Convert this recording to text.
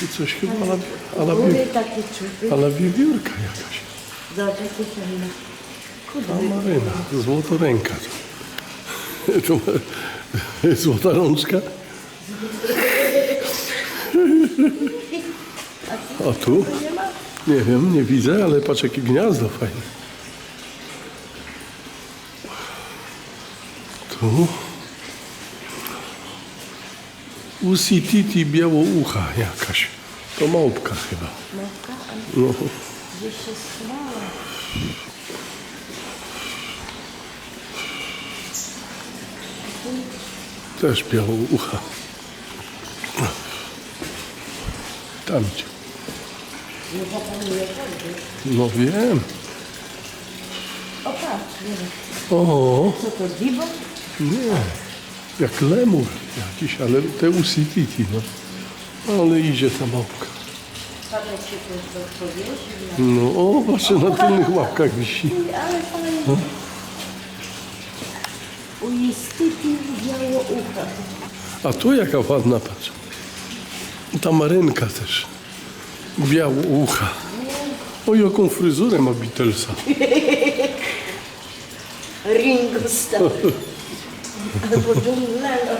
Tu coś chyba ala, ala, Góry takie czupy. ala wiewiórka jakaś. Zobacz, jakie fajne. A Kudły. Maryna, złotoręka. To, to złota rączka. A tu? Nie wiem, nie widzę, ale patrz jakie gniazdo fajne. Tu. Usititi białoucha jakaś. To małpka chyba. Małpka, No. gdzieś się schowała. Też białoucha. Tam zapanuje wody. No wiem. O patrz, wiem. O, Co to, diwo? nie. Jak lemur jakiś, ale te usititi, no. Ale idzie ta małpka. No, o, właśnie na tylnych łapkach wisi. Ale fajnie. Uistypił biało ucha. A tu jaka ładna, patrz. Ta marynka też. Biało ucha. O, jaką fryzurę ma Beatlesa. Ringo Starr. 我终于累了